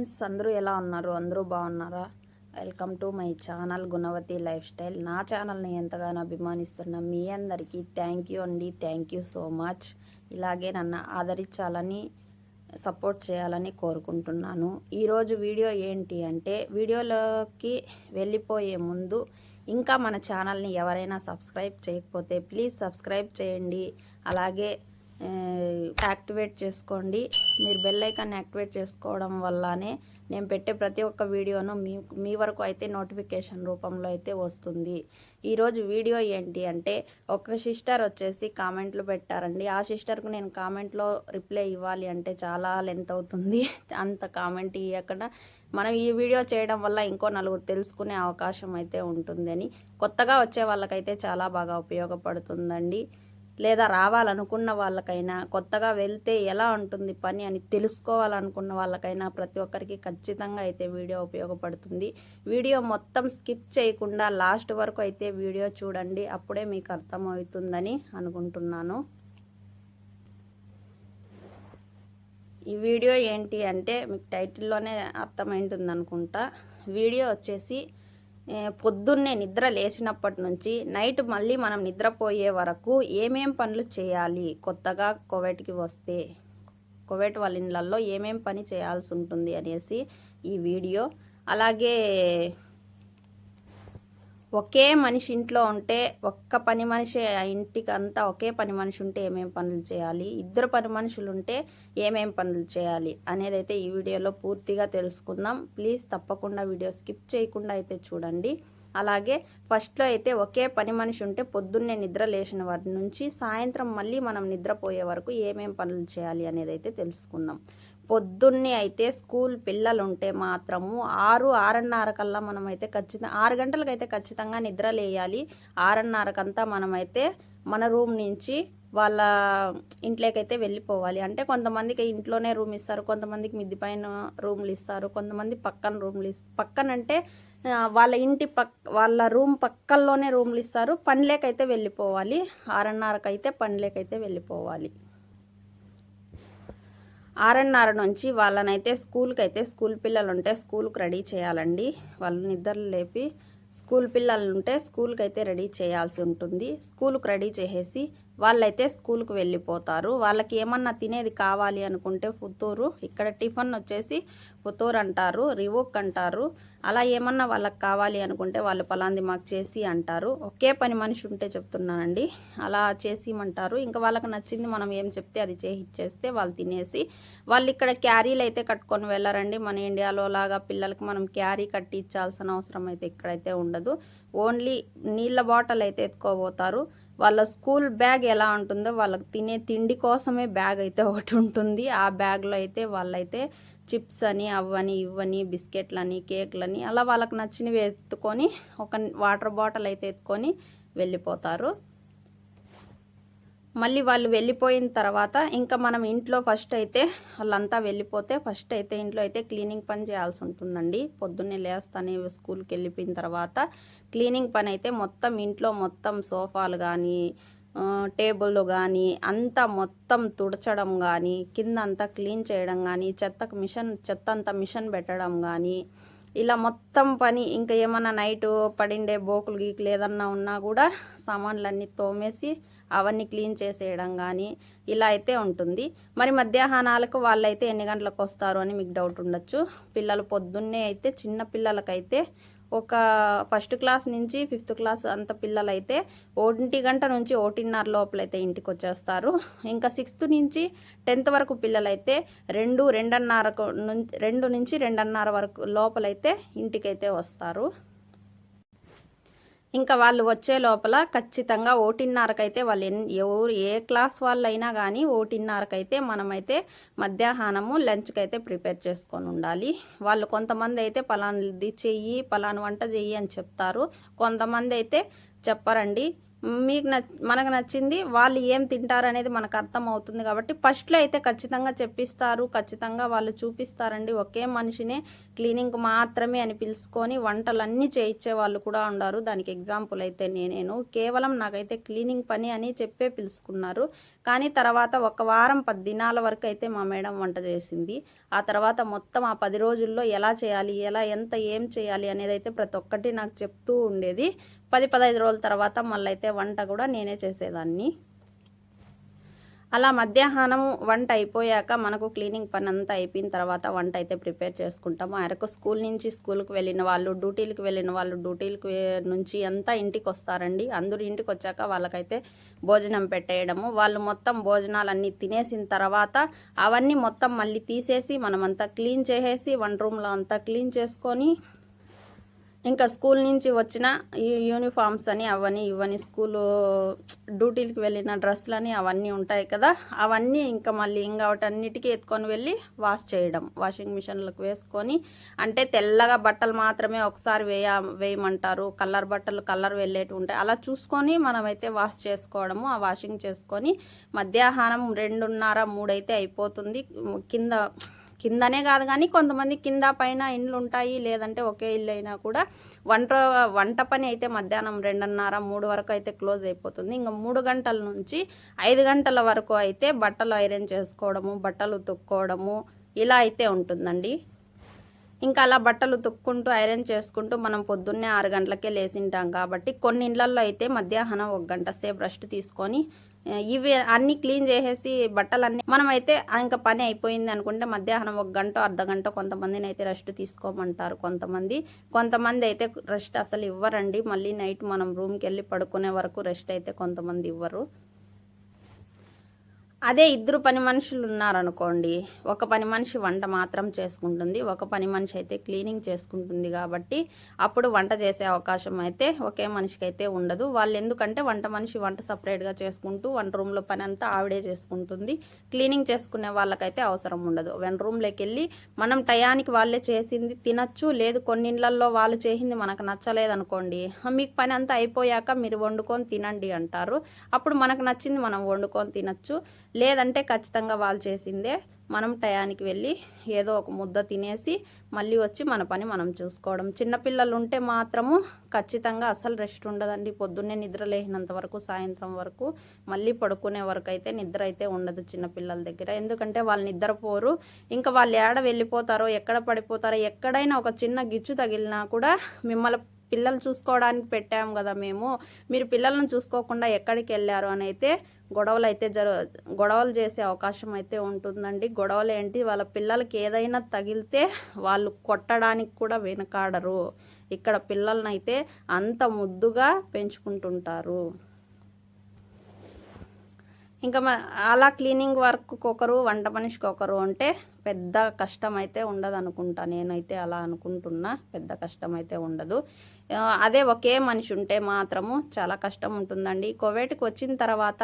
Friends అందరూ ఎలా ఉన్నారు? అందరూ బాగున్నారా? Welcome to my channel Gunavathi lifestyle. నా ఛానల్ని ఎంతగానో అభిమానిస్తున్న మీ అందరికీ థ్యాంక్ యూ అండి. థ్యాంక్ యూ సో మచ్ ఇలాగే నన్ను ఆదరించాలని సపోర్ట్ చేయాలని కోరుకుంటున్నాను. ఈరోజు వీడియో ఏంటి అంటే వీడియోలోకి వెళ్ళిపోయే ముందు ఇంకా మన ఛానల్ని ఎవరైనా సబ్స్క్రైబ్ చేయకపోతే ప్లీజ్ సబ్స్క్రైబ్ చేయండి. అలాగే యాక్టివేట్ చేసుకోండి. మీరు బెల్ ఐకాన్ యాక్టివేట్ చేసుకోవడం వల్లనే నేను పెట్టే ప్రతి ఒక్క వీడియోను మీ మీ వరకు అయితే నోటిఫికేషన్ రూపంలో అయితే వస్తుంది. ఈరోజు వీడియో ఏంటి అంటే ఒక సిస్టర్ వచ్చేసి కామెంట్లు పెట్టారండి. ఆ సిస్టర్కు నేను కామెంట్లో రిప్లై ఇవ్వాలి అంటే చాలా లెంత్ అవుతుంది. అంత కామెంట్ ఇవ్వకుండా మనం ఈ వీడియో చేయడం వల్ల ఇంకో నలుగురు తెలుసుకునే అవకాశం అయితే ఉంటుందని కొత్తగా వచ్చే వాళ్ళకైతే చాలా బాగా ఉపయోగపడుతుందండి. లేదా రావాలనుకున్న వాళ్ళకైనా కొత్తగా వెళ్తే ఎలా ఉంటుంది పని అని తెలుసుకోవాలనుకున్న వాళ్ళకైనా ప్రతి ఒక్కరికి ఖచ్చితంగా అయితే వీడియో ఉపయోగపడుతుంది. వీడియో మొత్తం స్కిప్ చేయకుండా లాస్ట్ వరకు అయితే వీడియో చూడండి. అప్పుడే మీకు అర్థమవుతుందని అనుకుంటున్నాను. ఈ వీడియో ఏంటి అంటే మీకు టైటిల్లోనే అర్థమైంటుంది అనుకుంటా వీడియో వచ్చేసి పొద్దున్నే నిద్ర లేచినప్పటి నుంచి నైట్ మళ్ళీ మనం నిద్రపోయే వరకు ఏమేం పనులు చేయాలి? కొత్తగా కోవెట్కి వస్తే కోవెట్ వాళ్ళ ఇళ్ళల్లో ఏమేం పని చేయాల్సి ఉంటుంది అనేసి ఈ వీడియో. అలాగే ఒకే మనిషి ఇంట్లో ఉంటే ఒక్క పని మనిషి ఆ ఇంటికి అంతా ఒకే పని మనిషి ఉంటే ఏమేమి పనులు చేయాలి? ఇద్దరు పని మనుషులు ఉంటే ఏమేమి పనులు చేయాలి? అనేది అయితే ఈ వీడియోలో పూర్తిగా తెలుసుకుందాం. ప్లీజ్ తప్పకుండా వీడియో స్కిప్ చేయకుండా అయితే చూడండి. అలాగే ఫస్ట్లో అయితే ఒకే పని మనిషి ఉంటే పొద్దున్నే నిద్ర లేచిన వారి నుంచి సాయంత్రం మళ్ళీ మనం నిద్రపోయే వరకు ఏమేమి పనులు చేయాలి అనేది అయితే తెలుసుకుందాం. పొద్దున్నే అయితే స్కూల్ పిల్లలు ఉంటే మాత్రము ఆరు ఆరున్నర కల్లా మనమైతే ఖచ్చితంగా ఆరు గంటలకైతే ఖచ్చితంగా నిద్ర లేయాలి. ఆరున్నరకంతా మనమైతే మన రూమ్ నుంచి వాళ్ళ ఇంట్లోకైతే వెళ్ళిపోవాలి. అంటే కొంతమందికి ఇంట్లోనే రూమ్ ఇస్తారు కొంతమందికి మిద్ది పైన రూమ్లు ఇస్తారు కొంతమంది పక్కన రూమ్లు ఇస్తారు పక్కన అంటే వాళ్ళ ఇంటి పక్ వాళ్ళ రూమ్ పక్కల్లోనే రూమ్లు ఇస్తారు. పనిలేకైతే వెళ్ళిపోవాలి. ఆరున్నరకైతే పనిలేకైతే వెళ్ళిపోవాలి. ఆరున్నర నుంచి వాళ్ళనైతే స్కూల్కి అయితే స్కూల్ పిల్లలు ఉంటే స్కూల్కి రెడీ చేయాలండి. వాళ్ళు నిద్రలు లేపి స్కూల్ పిల్లలు ఉంటే స్కూల్కి అయితే రెడీ చేయాల్సి ఉంటుంది. స్కూల్కి రెడీ చేసేసి వాళ్ళైతే స్కూల్కి వెళ్ళిపోతారు. వాళ్ళకి ఏమన్నా తినేది కావాలి అనుకుంటే పుత్తూరు ఇక్కడ టిఫిన్ వచ్చేసి పుత్తూరు అంటారు రివోక్ అంటారు. అలా ఏమన్నా వాళ్ళకి కావాలి అనుకుంటే వాళ్ళు పలాంది మాకు చేసి అంటారు. ఒకే పని మనిషి ఉంటే చెప్తున్నానండి. అలా చేసిమంటారు. ఇంకా వాళ్ళకి నచ్చింది మనం ఏం చెప్తే అది చేయిచ్చేస్తే వాళ్ళు తినేసి వాళ్ళు ఇక్కడ క్యారీలు అయితే కట్టుకొని వెళ్ళారండి. మన ఇండియాలో లాగా పిల్లలకి మనం క్యారీ కట్టి ఇచ్చాల్సిన అవసరం అయితే ఇక్కడైతే ఉండదు. ఓన్లీ నీళ్ళ బాటిల్ అయితే ఎత్తుకోబోతారు. వాళ్ళ స్కూల్ బ్యాగ్ ఎలా ఉంటుందో వాళ్ళకి తినే తిండి కోసమే బ్యాగ్ అయితే ఒకటి ఉంటుంది. ఆ బ్యాగ్లో అయితే వాళ్ళైతే చిప్స్ అని అవని ఇవని బిస్కెట్లని కేక్లని అలా వాళ్ళకి నచ్చినవి ఎత్తుకొని ఒక వాటర్ బాటిల్ అయితే ఎత్తుకొని వెళ్ళిపోతారు. మళ్ళీ వాళ్ళు వెళ్ళిపోయిన తర్వాత ఇంకా మనం ఇంట్లో ఫస్ట్ అయితే వాళ్ళంతా వెళ్ళిపోతే ఫస్ట్ అయితే ఇంట్లో అయితే క్లీనింగ్ పని చేయాల్సి ఉంటుందండి. పొద్దున్నే లేస్తానే స్కూల్కి వెళ్ళిపోయిన తర్వాత క్లీనింగ్ పని అయితే మొత్తం ఇంట్లో మొత్తం సోఫాలు కానీ టేబుల్ కానీ అంతా మొత్తం తుడచడం కానీ కింద అంతా క్లీన్ చేయడం కానీ చెత్తకు మిషన్ చెత్త అంతా మిషన్ పెట్టడం కానీ ఇలా మొత్తం పని ఇంకా ఏమన్నా నైట్ పడిండే బోకులు గీకులు ఏదన్నా ఉన్నా కూడా సామాన్లన్నీ తోమేసి అవన్నీ క్లీన్ చేసేయడం కానీ ఇలా అయితే ఉంటుంది. మరి మధ్యాహ్నాలకు వాళ్ళైతే ఎన్ని గంటలకు వస్తారు అని మీకు డౌట్ ఉండొచ్చు. పిల్లలు పొద్దున్నే అయితే చిన్న పిల్లలకైతే ఒక ఫస్ట్ క్లాస్ నుంచి ఫిఫ్త్ క్లాస్ అంత పిల్లలైతే ఒంటి గంట నుంచి ఒకటిన్నర లోపలైతే ఇంటికి వచ్చేస్తారు ఇంకా సిక్స్త్ నుంచి టెన్త్ వరకు పిల్లలైతే రెండు రెండున్నరకు నుంచి రెండు నుంచి రెండున్నర వరకు లోపలైతే ఇంటికైతే వస్తారు. ఇంకా వాళ్ళు వచ్చే లోపల ఖచ్చితంగా ఒకటిన్నరకైతే వాళ్ళు ఎన్ ఎవరు ఏ క్లాస్ వాళ్ళు అయినా కానీ ఒకటిన్నరకైతే మనమైతే మధ్యాహ్నము లంచ్కి అయితే ప్రిపేర్ చేసుకొని ఉండాలి. వాళ్ళు కొంతమంది అయితే పలానాది చెయ్యి పలానా వంట చెయ్యి అని చెప్తారు. కొంతమంది అయితే చెప్పరండి మీకు నచ్ మనకు నచ్చింది వాళ్ళు ఏం తింటారు అనేది మనకు అర్థం అవుతుంది కాబట్టి ఫస్ట్లో అయితే ఖచ్చితంగా చెప్పిస్తారు ఖచ్చితంగా వాళ్ళు చూపిస్తారండి. ఒకే మనిషినే క్లీనింగ్ మాత్రమే అని పిలుచుకొని వంటలన్నీ చేయించే వాళ్ళు కూడా ఉన్నారు దానికి ఎగ్జాంపుల్ అయితే నేనేను. కేవలం నాకైతే క్లీనింగ్ పని అని చెప్పే పిలుచుకున్నారు. కానీ తర్వాత ఒక వారం పది దినాల వరకు అయితే మా మేడం వంట చేసింది. ఆ తర్వాత మొత్తం ఆ పది రోజుల్లో ఎలా చేయాలి ఎలా ఎంత ఏం చేయాలి అనేది అయితే ప్రతి ఒక్కటి నాకు చెప్తూ ఉండేది. పది పదహైదు రోజుల తర్వాత మళ్ళీ అయితే వంట కూడా నేనే చేసేదాన్ని. అలా మధ్యాహ్నం వంట అయిపోయాక మనకు క్లీనింగ్ పని అంతా అయిపోయిన తర్వాత వంట అయితే ప్రిపేర్ చేసుకుంటాము. ఆయనకు స్కూల్ నుంచి స్కూల్కి వెళ్ళిన వాళ్ళు డ్యూటీలకు వెళ్ళిన వాళ్ళు డ్యూటీలకు నుంచి అంతా ఇంటికి వస్తారండి అందరూ ఇంటికి వచ్చాక వాళ్ళకైతే భోజనం పెట్టేయడము. వాళ్ళు మొత్తం భోజనాలన్నీ తినేసిన తర్వాత అవన్నీ మొత్తం మళ్ళీ తీసేసి మనమంతా క్లీన్ చేసేసి వన్ రూమ్లో అంతా క్లీన్ చేసుకొని ఇంకా స్కూల్ నుంచి వచ్చిన యూనిఫామ్స్ అని అవన్నీ ఇవన్నీ స్కూలు డ్యూటీలకు వెళ్ళిన డ్రెస్సులని అవన్నీ ఉంటాయి కదా అవన్నీ ఇంకా మళ్ళీ ఇంకా వాటన్నిటికీ ఎత్తుకొని వెళ్ళి వాష్ చేయడం వాషింగ్ మిషన్లకు వేసుకొని అంటే తెల్లగా బట్టలు మాత్రమే ఒకసారి వేయ వేయమంటారు కలర్ బట్టలు కలర్ వెళ్ళేటి ఉంటాయి. అలా చూసుకొని మనమైతే వాష్ చేసుకోవడము ఆ వాషింగ్ చేసుకొని మధ్యాహ్నం రెండున్నర మూడైతే అయిపోతుంది. కింద కిందనే కాదు కానీ కొంతమంది కింద పైన ఇండ్లు ఉంటాయి లేదంటే ఒకే ఇల్లు అయినా కూడా. వంట వంట పని అయితే మధ్యాహ్నం రెండున్నర మూడు వరకు అయితే క్లోజ్ అయిపోతుంది. ఇంకా మూడు గంటల నుంచి ఐదు గంటల వరకు అయితే బట్టలు ఐరన్ చేసుకోవడము బట్టలు తొక్కోవడము ఇలా అయితే ఉంటుందండి. ఇంకా అలా బట్టలు తుక్కుంటూ ఐరన్ చేసుకుంటూ మనం పొద్దున్నే ఆరు గంటలకే లేచింటాం కాబట్టి కొన్ని ఇళ్ళల్లో అయితే మధ్యాహ్నం ఒక గంట సేపు రెస్ట్ తీసుకొని ఇవి అన్ని క్లీన్ చేసేసి బట్టలన్నీ మనమైతే ఇంకా పని అయిపోయింది అనుకుంటే మధ్యాహ్నం ఒక గంట అర్ధ గంట కొంతమందిని అయితే రెస్ట్ తీసుకోమంటారు కొంతమంది. కొంతమంది అయితే రెస్ట్ అసలు ఇవ్వరండి. మళ్ళీ నైట్ మనం రూమ్కి వెళ్ళి పడుకునే వరకు రెస్ట్ అయితే కొంతమంది ఇవ్వరు. అదే ఇద్దరు పని మనుషులు ఉన్నారనుకోండి ఒక పని మనిషి వంట మాత్రం చేసుకుంటుంది ఒక పని మనిషి అయితే క్లీనింగ్ చేసుకుంటుంది కాబట్టి అప్పుడు వంట చేసే అవకాశం అయితే ఒకే మనిషికి అయితే ఉండదు. వాళ్ళు ఎందుకంటే వంట మనిషి వంట సపరేట్గా చేసుకుంటూ వంట రూమ్లో పని అంతా ఆవిడే చేసుకుంటుంది. క్లీనింగ్ చేసుకునే వాళ్ళకైతే అవసరం ఉండదు. వంట రూమ్లోకి వెళ్ళి మనం టయానికి వాళ్ళే చేసింది తినచ్చు లేదు కొన్నిళ్ళల్లో వాళ్ళు చేసింది మనకు నచ్చలేదు అనుకోండి మీకు పని అంతా అయిపోయాక మీరు వండుకొని తినండి అంటారు. అప్పుడు మనకు నచ్చింది మనం వండుకొని తినచ్చు. లేదంటే ఖచ్చితంగా వాళ్ళు చేసిందే మనం టయానికి వెళ్ళి ఏదో ఒక ముద్ద తినేసి మళ్ళీ వచ్చి మన పని మనం చూసుకోవడం. చిన్నపిల్లలు ఉంటే మాత్రము ఖచ్చితంగా అసలు రెస్ట్ ఉండదండి. పొద్దున్నే నిద్ర లేచినంత వరకు సాయంత్రం వరకు మళ్ళీ పడుకునే వరకు అయితే నిద్ర అయితే ఉండదు చిన్నపిల్లల దగ్గర. ఎందుకంటే వాళ్ళు నిద్రపోరు ఇంకా వాళ్ళు ఏడ వెళ్ళిపోతారో ఎక్కడ పడిపోతారో ఎక్కడైనా ఒక చిన్న గిచ్చు తగిలినా కూడా మిమ్మల్ని పిల్లలు చూసుకోవడానికి పెట్టాము కదా మేము. మీరు పిల్లలను చూసుకోకుండా ఎక్కడికి వెళ్ళారు అని అయితే గొడవలు అయితే జరు గొడవలు చేసే అవకాశం అయితే ఉంటుందండి. గొడవలు ఏంటి? వాళ్ళ పిల్లలకి ఏదైనా తగిలితే వాళ్ళు కొట్టడానికి కూడా వెనకాడరు. ఇక్కడ పిల్లల్ని అయితే అంత ముద్దుగా పెంచుకుంటుంటారు. ఇంకా అలా క్లీనింగ్ వర్క్కి ఒకరు వంట మనిషికి ఒకరు అంటే పెద్ద కష్టం అయితే ఉండదు అనుకుంటా నేనైతే అలా అనుకుంటున్నా. పెద్ద కష్టం అయితే ఉండదు అదే ఒకే మనిషి ఉంటే మాత్రము చాలా కష్టం ఉంటుందండి. కోవిడ్కి వచ్చిన తర్వాత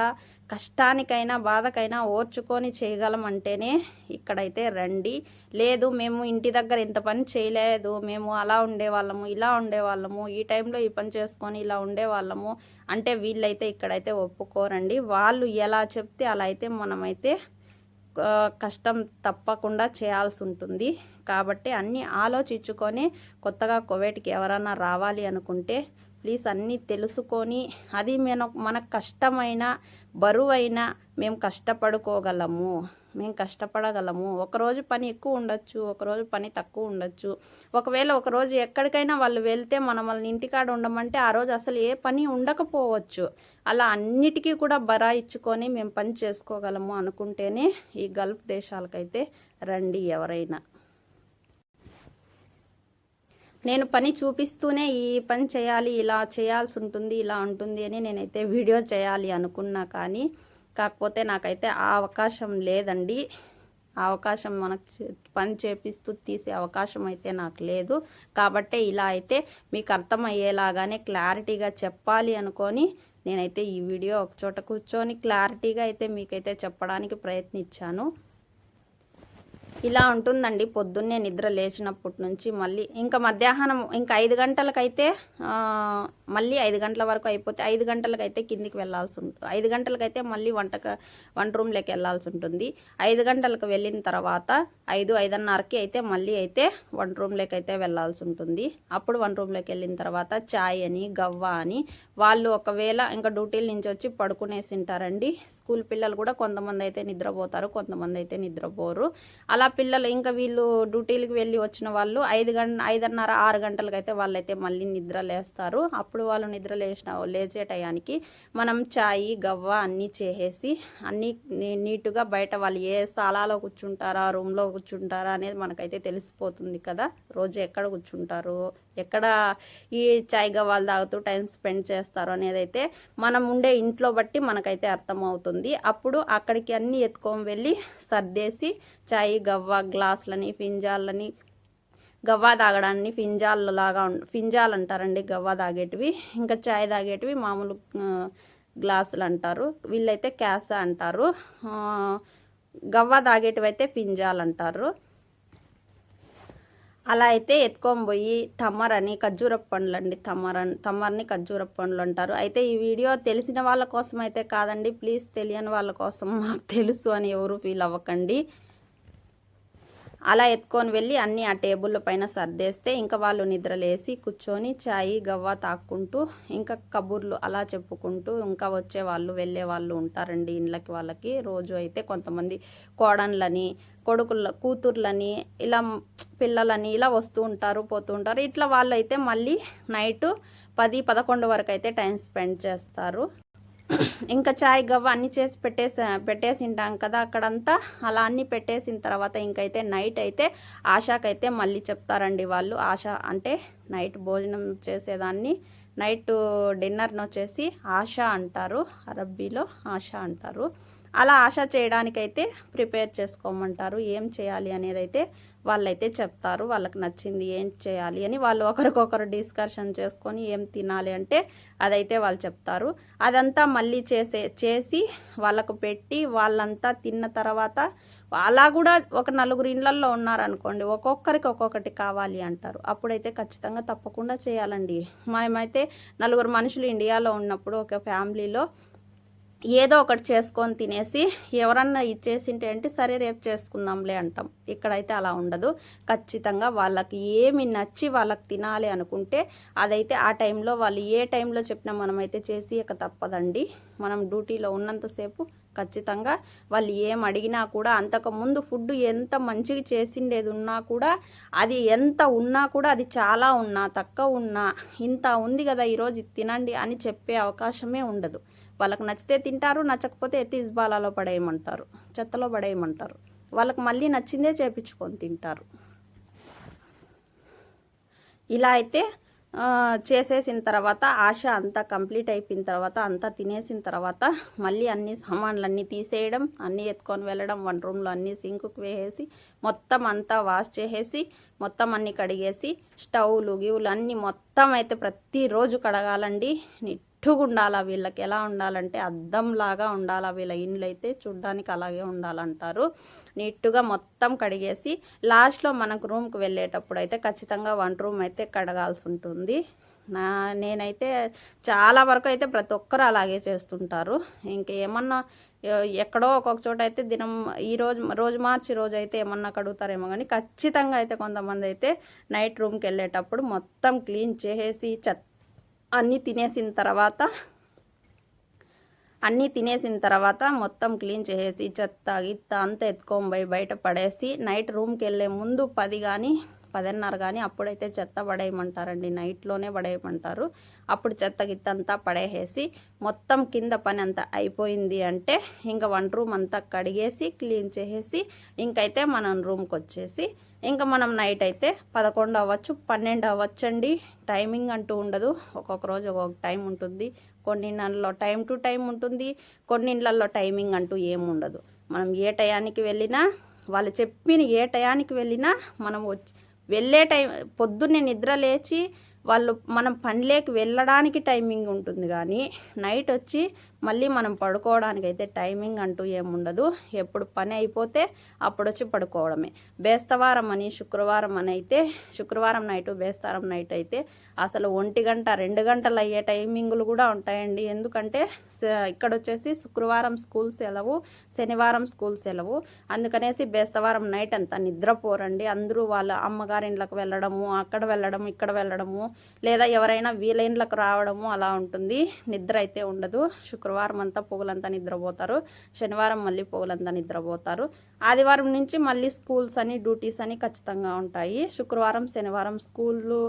కష్టానికైనా బాధకైనా ఓర్చుకొని చేయగలం అంటేనే ఇక్కడైతే రండి. లేదు మేము ఇంటి దగ్గర ఇంత పని చేయలేదు మేము అలా ఉండేవాళ్ళము ఇలా ఉండేవాళ్ళము ఈ టైంలో ఈ పని చేసుకొని ఇలా ఉండేవాళ్ళము అంటే వీళ్ళైతే ఇక్కడైతే ఒప్పుకోరండి. వాళ్ళు ఎలా చెప్తే అలా అయితే మనమైతే కష్టం తప్పకుండా చేయాల్సి ఉంటుంది కాబట్టి అన్నీ ఆలోచించుకొని కొత్తగా కువైట్కి ఎవరైనా రావాలి అనుకుంటే ప్లీజ్ అన్నీ తెలుసుకొని అది మన మన కష్టమైన బరువైన మేము కష్టపడుకోగలము. మేము కష్టపడగలము. ఒకరోజు పని ఎక్కువ ఉండొచ్చు ఒకరోజు పని తక్కువ ఉండొచ్చు. ఒకవేళ ఒకరోజు ఎక్కడికైనా వాళ్ళు వెళ్తే మనం వాళ్ళని ఇంటికాడ ఉండమంటే ఆ రోజు అసలు ఏ పని ఉండకపోవచ్చు. అలా అన్నిటికీ కూడా బరా ఇచ్చుకొని మేము పని చేసుకోగలము అనుకుంటేనే ఈ గల్ఫ్ దేశాలకైతే రండి ఎవరైనా. నేను పని చూపిస్తూనే ఈ పని చేయాలి ఇలా చేయాల్సి ఉంటుంది ఇలా ఉంటుంది అని నేనైతే వీడియో చేయాలి అనుకున్నా కానీ కాకపోతే నాకైతే ఆ అవకాశం లేదండి. ఆ అవకాశం మనకు పని చేపిస్తూ తీసే అవకాశం అయితే నాకు లేదు. కాబట్టే ఇలా అయితే మీకు అర్థమయ్యేలాగానే క్లారిటీగా చెప్పాలి అనుకొని నేనైతే ఈ వీడియో ఒక చోట కూర్చొని క్లారిటీగా అయితే మీకైతే చెప్పడానికి ప్రయత్నించాను. ఇలా ఉంటుందండి. పొద్దున్నే నిద్ర లేచినప్పటి నుంచి మళ్ళీ ఇంకా మధ్యాహ్నం ఇంకా ఐదు గంటలకైతే మళ్ళీ ఐదు గంటల వరకు అయిపోతే ఐదు గంటలకైతే కిందికి వెళ్ళాల్సి ఉంటుంది ఐదు గంటలకైతే మళ్ళీ వంటక వంట రూమ్లోకి వెళ్ళాల్సి ఉంటుంది. ఐదు గంటలకు వెళ్ళిన తర్వాత ఐదు ఐదున్నరకి అయితే మళ్ళీ అయితే వంట రూమ్లోకి అయితే వెళ్ళాల్సి ఉంటుంది. అప్పుడు వంట రూమ్లోకి వెళ్ళిన తర్వాత చాయ్ అని గవ్వ అని వాళ్ళు ఒకవేళ ఇంకా డ్యూటీల నుంచి వచ్చి పడుకునేసి ఉంటారండి. స్కూల్ పిల్లలు కూడా కొంతమంది అయితే నిద్రపోతారు కొంతమంది అయితే నిద్రపోరు. అలా పిల్లలు ఇంకా వీళ్ళు డ్యూటీలకు వెళ్ళి వచ్చిన వాళ్ళు ఐదు గంట ఐదున్నర ఆరు గంటలకు అయితే వాళ్ళైతే మళ్ళీ నిద్ర లేస్తారు. అప్పుడు వాళ్ళు నిద్ర లేచిన లేచే టయానికి మనం చాయ్ గవ్వ అన్నీ చేసేసి అన్నీ నీ- నీట్గా బయట వాళ్ళు ఏ స్థలాలో కూర్చుంటారా రూమ్లో కూర్చుంటారా అనేది మనకైతే తెలిసిపోతుంది కదా. రోజు ఎక్కడ కూర్చుంటారు? ఎక్కడ ఈ చాయ్ గవ్వాలు తాగుతూ టైం స్పెండ్ చేస్తారు అనేది అయితే మనం ఉండే ఇంట్లో బట్టి మనకైతే అర్థమవుతుంది. అప్పుడు అక్కడికి అన్నీ ఎత్తుకొని వెళ్ళి సర్దేసి చాయ్ గవ్వ గ్లాసులని పింజాలని గవ్వ తాగడాన్ని ఫింజాల్ లాగా ఫింజాల్ అంటారండి గవ్వ తాగేటివి. ఇంకా చాయ్ తాగేటివి మామూలు గ్లాసులు అంటారు. వీళ్ళైతే క్యాస అంటారు. గవ్వ తాగేటివి అయితే పింజాలు అంటారు. అలా అయితే ఎత్తుకొని పోయి తమ్మర్ అని ఖర్జూర పండ్లు అండి తమ్మర్ అని తమ్మర్ని ఖర్జూర పండ్లు అంటారు. అయితే ఈ వీడియో తెలిసిన వాళ్ళ కోసం అయితే కాదండి. ప్లీజ్ తెలియని వాళ్ళ కోసం మాకు తెలుసు అని ఎవరు ఫీల్ అవ్వకండి. అలా ఎత్తుకొని వెళ్ళి అన్నీ ఆ టేబుల్ పైన సర్దేస్తే ఇంకా వాళ్ళు నిద్రలేసి కూర్చొని చాయ్ గవ్వ తాక్కుంటూ ఇంకా కబుర్లు అలా చెప్పుకుంటూ ఇంకా వచ్చే వాళ్ళు వెళ్ళే వాళ్ళు ఉంటారండి ఇండ్లకి వాళ్ళకి. రోజు అయితే కొంతమంది కోడన్లని కొడుకుల కూతుర్లని ఇలా పిల్లలని ఇలా వస్తూ ఉంటారు పోతూ ఉంటారు. ఇట్లా వాళ్ళు అయితే మళ్ళీ నైట్ పది పదకొండు వరకు అయితే టైం స్పెండ్ చేస్తారు. ఇంకా చాయ్ గవ్వ అన్ని చేసి పెట్టేసి పెట్టేసింటాం కదా అక్కడంతా. అలా అన్ని పెట్టేసిన తర్వాత ఇంకైతే నైట్ అయితే ఆశాకైతే మళ్ళీ చెప్తారండి వాళ్ళు. ఆశ అంటే నైట్ భోజనం చేసేదాన్ని. నైట్ డిన్నర్ను వచ్చేసి ఆశ అంటారు. అరబ్బీలో ఆశ అంటారు. అలా ఆశ చేయడానికైతే ప్రిపేర్ చేసుకోమంటారు. ఏం చేయాలి అనేది అయితే వాళ్ళైతే చెప్తారు. వాళ్ళకి నచ్చింది ఏం చేయాలి అని వాళ్ళు ఒకరికొకరు డిస్కషన్ చేసుకొని ఏం తినాలి అంటే అదైతే వాళ్ళు చెప్తారు. అదంతా మళ్ళీ చేసే చేసి వాళ్ళకు పెట్టి వాళ్ళంతా తిన్న తర్వాత అలా కూడా ఒక నలుగురు ఇళ్ళల్లో ఉన్నారనుకోండి ఒక్కొక్కరికి ఒక్కొక్కటి కావాలి అంటారు. అప్పుడైతే ఖచ్చితంగా తప్పకుండా చేయాలండి. మనమైతే నలుగురు మనుషులు ఇండియాలో ఉన్నప్పుడు ఒక ఫ్యామిలీలో ఏదో ఒకటి చేసుకొని తినేసి ఎవరన్నా ఇచ్చేసింటే అంటే సరే రేపు చేసుకుందాంలే అంటాం. ఇక్కడైతే అలా ఉండదు. ఖచ్చితంగా వాళ్ళకి ఏమి నచ్చి వాళ్ళకి తినాలి అనుకుంటే అదైతే ఆ టైంలో వాళ్ళు ఏ టైంలో చెప్పినా మనమైతే చేసి ఇక తప్పదండి. మనం డ్యూటీలో ఉన్నంతసేపు ఖచ్చితంగా వాళ్ళు ఏం అడిగినా కూడా అంతకుముందు ఫుడ్ ఎంత మంచిగా చేసిండేది ఉన్నా కూడా అది ఎంత ఉన్నా కూడా అది చాలా ఉన్నా తక్కువ ఉన్నా ఇంత ఉంది కదా ఈరోజు తినండి అని చెప్పే అవకాశమే ఉండదు. వాళ్ళకి నచ్చితే తింటారు నచ్చకపోతే ఎత్తి ఇస్బాలాలో పడేయమంటారు చెత్తలో పడేయమంటారు. వాళ్ళకి మళ్ళీ నచ్చిందే చేపించుకొని తింటారు. ఇలా అయితే చేసేసిన తర్వాత ఆశ అంతా కంప్లీట్ అయిపోయిన తర్వాత అంతా తినేసిన తర్వాత మళ్ళీ అన్ని సామాన్లు అన్నీ తీసేయడం అన్నీ ఎత్తుకొని వెళ్ళడం వన్ రూమ్లో అన్నీ సింకుకు వేసేసి మొత్తం అంతా వాష్ చేసేసి మొత్తం అన్నీ కడిగేసి స్టవ్లు గివ్లు అన్నీ మొత్తం అయితే ప్రతిరోజు కడగాలండి. నిట్టుగా ఉండాలా వీళ్ళకి? ఎలా ఉండాలంటే అద్దంలాగా ఉండాలా వీళ్ళ ఇండ్లు అయితే చూడ్డానికి అలాగే ఉండాలంటారు. నీట్గా మొత్తం కడిగేసి లాస్ట్లో మనకు రూమ్కి వెళ్ళేటప్పుడు అయితే ఖచ్చితంగా వంట రూమ్ అయితే కడగాల్సి ఉంటుంది. నా నేనైతే చాలా వరకు అయితే ప్రతి ఒక్కరు అలాగే చేస్తుంటారు. ఇంకేమన్నా ఎక్కడో ఒక్కొక్క చోట అయితే దినం ఈ రోజు రోజు మార్చి రోజు అయితే ఏమన్నా కడుగుతారేమో కానీ ఖచ్చితంగా అయితే కొంతమంది అయితే నైట్ రూమ్కి వెళ్ళేటప్పుడు మొత్తం క్లీన్ చేసేసి చెత్త అన్నీ తినేసిన తర్వాత అన్నీ తినేసిన తర్వాత మొత్తం క్లీన్ చేసేసి చెత్త గిత్త అంతా ఎత్తుకొని పోయి బయట పడేసి నైట్ రూమ్కి వెళ్ళే ముందు పది కానీ పదిన్నర కానీ అప్పుడైతే చెత్త పడేయమంటారండి. నైట్లోనే పడేయమంటారు. అప్పుడు చెత్త గిత్త అంతా పడేసేసి మొత్తం కింద పని అంతా అయిపోయింది అంటే ఇంకా వంట రూమ్ అంతా కడిగేసి క్లీన్ చేసేసి ఇంకైతే మనం రూమ్కి వచ్చేసి ఇంకా మనం నైట్ అయితే పదకొండు అవ్వచ్చు పన్నెండు అవ్వచ్చండి. టైమింగ్ అంటూ ఉండదు. ఒక్కొక్క రోజు ఒక్కొక్క టైం ఉంటుంది. కొన్ని నెలల్లో టైం టు టైం ఉంటుంది. కొన్ని ఇళ్ళల్లో టైమింగ్ అంటూ ఏముండదు మనం ఏ టయానికి వెళ్ళినా వాళ్ళు చెప్పిన ఏ టయానికి వెళ్ళినా మనం వచ్చి వెళ్ళే టైం పొద్దున్నే నిద్ర లేచి వాళ్ళు మనం పనిలేకి వెళ్ళడానికి టైమింగ్ ఉంటుంది కానీ నైట్ వచ్చి మళ్ళీ మనం పడుకోవడానికి అయితే టైమింగ్ అంటూ ఏముండదు. ఎప్పుడు పని అయిపోతే అప్పుడు వచ్చి పడుకోవడమే. బేస్తవారం అని శుక్రవారం అని అయితే శుక్రవారం నైట్ బేస్తవారం నైట్ అయితే అసలు ఒంటి గంట రెండు గంటలు అయ్యే టైమింగ్లు కూడా ఉంటాయండి. ఎందుకంటే ఇక్కడ వచ్చేసి శుక్రవారం స్కూల్ సెలవు శనివారం స్కూల్ సెలవు. అందుకనేసి బేస్తవారం నైట్ అంతా నిద్రపోరండి. అందరూ వాళ్ళ అమ్మగారింట్లకు వెళ్ళడము అక్కడ వెళ్ళడం ఇక్కడ వెళ్ళడము లేదా ఎవరైనా వీలైన్లకు రావడము అలా ఉంటుంది. నిద్ర అయితే ఉండదు. శుక్రవారం అంతా పొగలంతా నిద్రపోతారు. శనివారం మళ్ళీ పొగలంతా నిద్రపోతారు. ఆదివారం నుంచి మళ్ళీ స్కూల్స్ అని డ్యూటీస్ అని ఖచ్చితంగా ఉంటాయి. శుక్రవారం శనివారం స్కూళ్ళు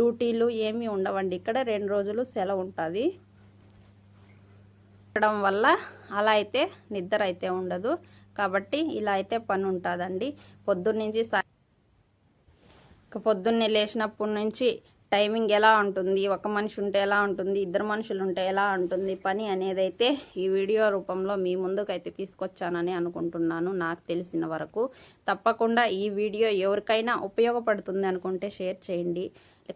డ్యూటీలు ఏమీ ఉండవండి. ఇక్కడ రెండు రోజులు సెలవు ఉంటుంది. ఉండడం వల్ల అలా అయితే నిద్ర అయితే ఉండదు. కాబట్టి ఇలా అయితే పని ఉంటుందండి. పొద్దున్నుంచి సా పొద్దున్నే లేచినప్పటి నుంచి టైమింగ్ ఎలా ఉంటుంది ఒక మనిషి ఉంటే ఎలా ఉంటుంది ఇద్దరు మనుషులు ఉంటే ఎలా ఉంటుంది పని అనేది అయితే ఈ వీడియో రూపంలో మీ ముందుకైతే తీసుకొచ్చానని అనుకుంటున్నాను నాకు తెలిసిన వరకు. తప్పకుండా ఈ వీడియో ఎవరికైనా ఉపయోగపడుతుంది అనుకుంటే షేర్ చేయండి.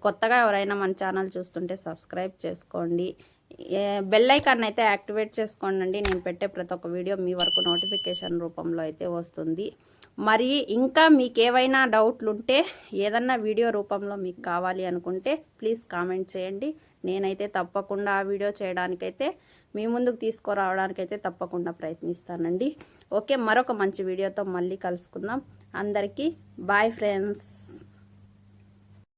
కొత్తగా ఎవరైనా మన ఛానల్ చూస్తుంటే సబ్స్క్రైబ్ చేసుకోండి. బెల్ ఐకాన్ అయితే యాక్టివేట్ చేసుకోండి నేను పెట్టే ప్రతి ఒక్క వీడియో మీ వరకు నోటిఫికేషన్ రూపంలో అయితే వస్తుంది. మరి ఇంకా మీకు ఏవైనా డౌట్లు ఉంటే ఏదన్నా వీడియో రూపంలో మీకు కావాలి అనుకుంటే ప్లీజ్ కామెంట్ చేయండి. నేనైతే తప్పకుండా ఆ వీడియో చేయడానికైతే మీ ముందుకు తీసుకురావడానికైతే తప్పకుండా ప్రయత్నిస్తానండి. ఓకే మరొక మంచి వీడియోతో మళ్ళీ కలుసుకుందాం. అందరికీ బాయ్ ఫ్రెండ్స్.